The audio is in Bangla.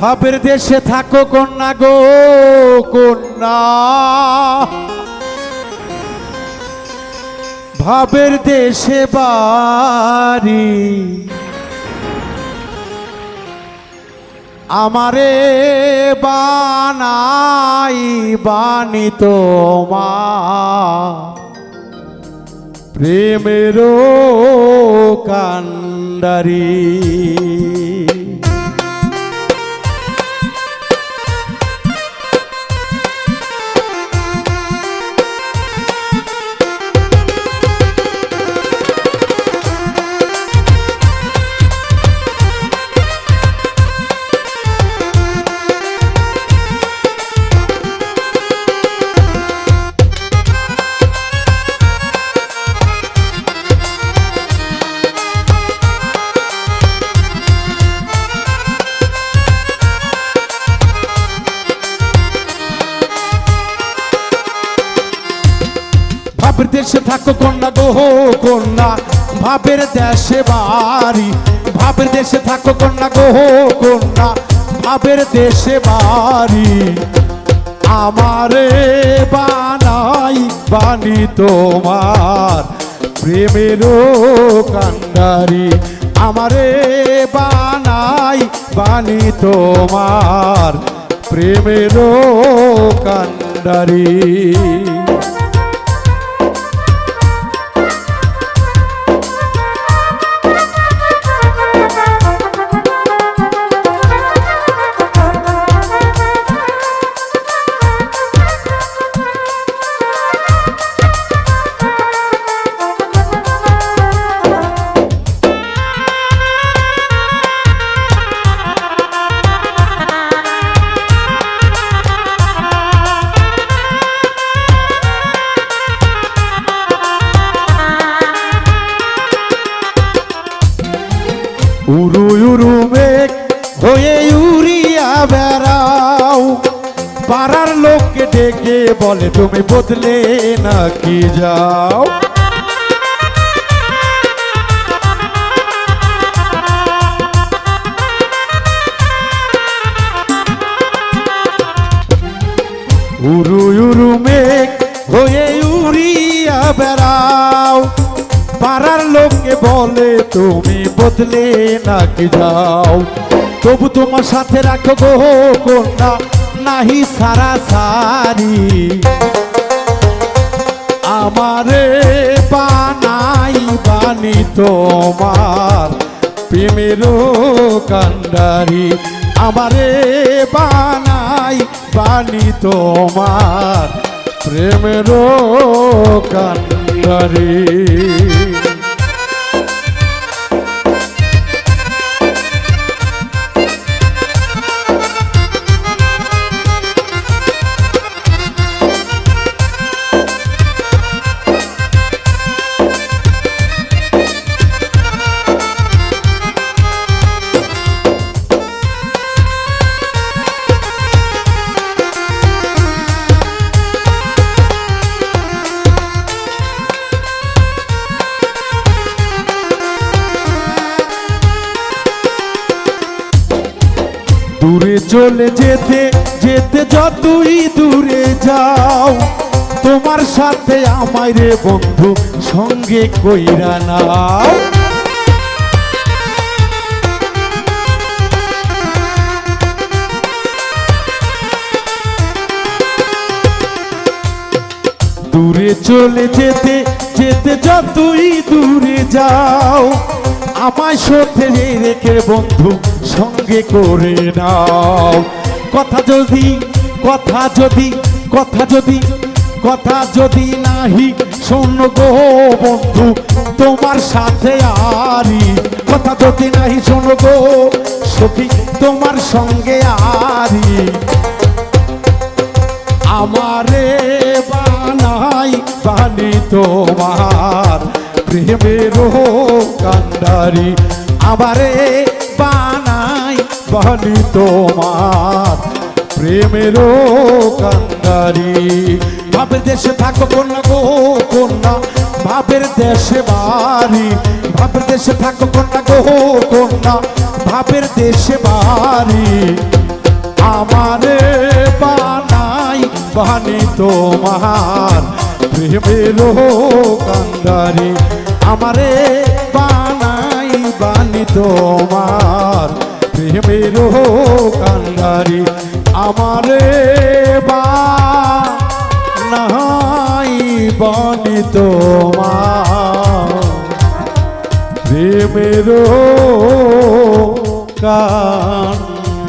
ভাবের দেশে থাকো কন্যা গো, কন্যা। ভাবের দেশে বাড়ি। আমারে বানাই বানি তোমা প্রেমেরও কান্ডারি ভাবের দেশে থাকো কন্যা গো কন্যা। ভাবের দেশে বাড়ি, ভাবের দেশে থাকো কন্যা গো কন্যা। ভাবের দেশে বাড়ি, আমারে বানাই বানি তোমার। প্রেমেরও কান্ডারি আমারে বানাই বানি তোমার। প্রেমের কান্ডারি উরু উরু মেঘ হয়ে উড়িয়া বেড়াও। পাড়ার লোককে ডেকে বলে, তুমি বদলে নাকি যাও? উরু উরু মেঘ হয়ে উড়িয়া বেড়াও। পাড়ার লোককে বলে, তুমি বদলে নাকি যাও? তবু তোমার সাথে রাখো গো কন্যা, নাহি সারা সারি। আমারে বানাই বানি তোমার, প্রেমের কান্ডারি। আমারে বানাই বানি তোমার, প্রেমের কান্ডারি। চলে যেতে যেতে যতই দূরে যাও, তোমার সাথে আমায় রে বন্ধু সঙ্গে কইরা নাও। দূরে চলে যেতে যেতে যতই দূরে যাও, আমায় সাথে রেখে বন্ধু সঙ্গে করে নাও। কথা যদি কথা যদি কথা যদি কথা যদি নাহি, শোন গো বন্ধু, তোমার সাথে আরি। কথা যদি নাহি, শোন গো সখী, তোমার সঙ্গে আরি। আমারে বানাই বানি তোমার, প্রেমেরও কান্দারি আমারে বানি তোমার। প্রেমেরও কান্ডারি। ভাবের দেশে থাকো কন্যা গো, কন্যা। ভাবের দেশে বাড়ি। ভাবের দেশে থাকো কন্যা গো, কন্যা। ভাবের দেশে বাড়ি। আমারে বানাই বানি তোমার। প্রেমের কান্দারি আমারে বানাই বানি তোমার। প্রেমের কান্দারি আমারে বা নাই বনি তোমার। প্রেমের কান্ডারি